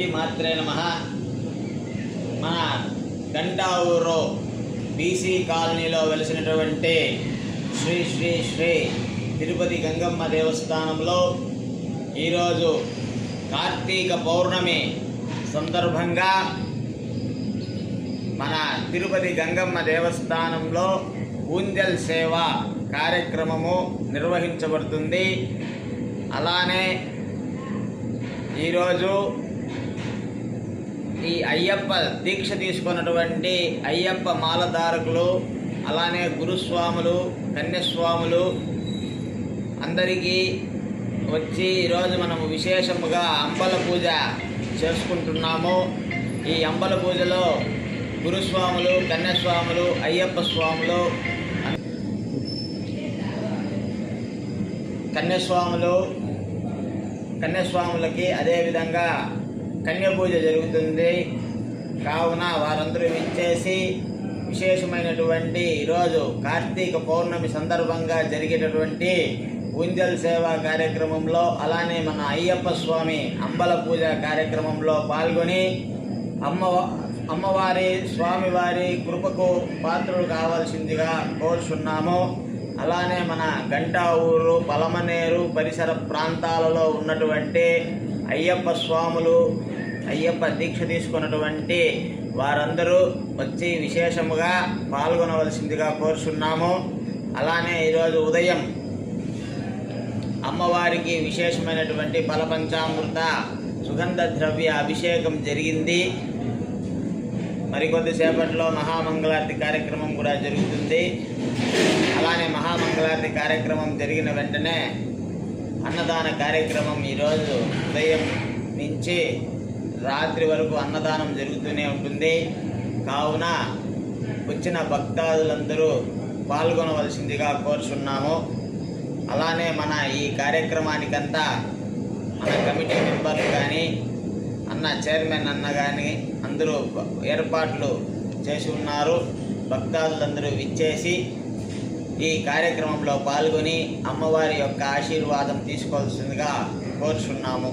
శ్రీ మాత్రే నమ మన గంటావూరు బీసీ కాలనీలో వెలిసినటువంటి శ్రీ శ్రీ శ్రీ తిరుపతి గంగమ్మ దేవస్థానంలో ఈరోజు కార్తీక పౌర్ణమి సందర్భంగా మన తిరుపతి గంగమ్మ దేవస్థానంలో ఊంజల్ సేవ కార్యక్రమము నిర్వహించబడుతుంది. అలానే ఈరోజు ఈ అయ్యప్ప దీక్ష తీసుకున్నటువంటి అయ్యప్ప మాలధారకులు అలానే గురుస్వాములు కన్యస్వాములు అందరికీ వచ్చి ఈరోజు మనము విశేషముగా అంబల పూజ చేసుకుంటున్నాము. ఈ అంబల పూజలో గురుస్వాములు కన్యస్వాములు అయ్యప్ప స్వాములు కన్యస్వాములు కన్యస్వాములకి అదేవిధంగా కన్యపూజ జరుగుతుంది. కావున వారందరూ విచ్చేసి విశేషమైనటువంటి ఈరోజు కార్తీక పౌర్ణమి సందర్భంగా జరిగేటటువంటి ఉంజల్ సేవా కార్యక్రమంలో అలానే మన అయ్యప్ప స్వామి అంబల పూజ కార్యక్రమంలో పాల్గొని అమ్మ అమ్మవారి స్వామివారి కృపకు పాత్రలు కావాల్సిందిగా కోరుచున్నాము. అలానే మన గంటా ఊరు పలమనేరు పరిసర ప్రాంతాలలో ఉన్నటువంటి అయ్యప్ప స్వాములు అయ్యప్ప దీక్ష తీసుకున్నటువంటి వారందరూ వచ్చి విశేషముగా పాల్గొనవలసిందిగా కోరుచున్నాము. అలానే ఈరోజు ఉదయం అమ్మవారికి విశేషమైనటువంటి ఫలపంచామృత సుగంధ ద్రవ్య అభిషేకం జరిగింది. మరికొద్దిసేపట్లో మహామంగళారతి కార్యక్రమం కూడా జరుగుతుంది. అలానే మహామంగళారతి కార్యక్రమం జరిగిన వెంటనే అన్నదాన కార్యక్రమం ఈరోజు ఉదయం నుంచి రాత్రి వరకు అన్నదానం జరుగుతూనే ఉంటుంది. కావున వచ్చిన భక్తాదులందరూ పాల్గొనవలసిందిగా కోరుచున్నాము. అలానే మన ఈ కార్యక్రమానికంతా మన కమిటీ మెంబర్లు కానీ అన్న చైర్మన్ అన్న కానీ అందరూ ఏర్పాట్లు చేసి ఉన్నారు. భక్తాదులందరూ విచ్చేసి ఈ కార్యక్రమంలో పాల్గొని అమ్మవారి యొక్క ఆశీర్వాదం తీసుకోవాల్సిందిగా కోరుచున్నాము.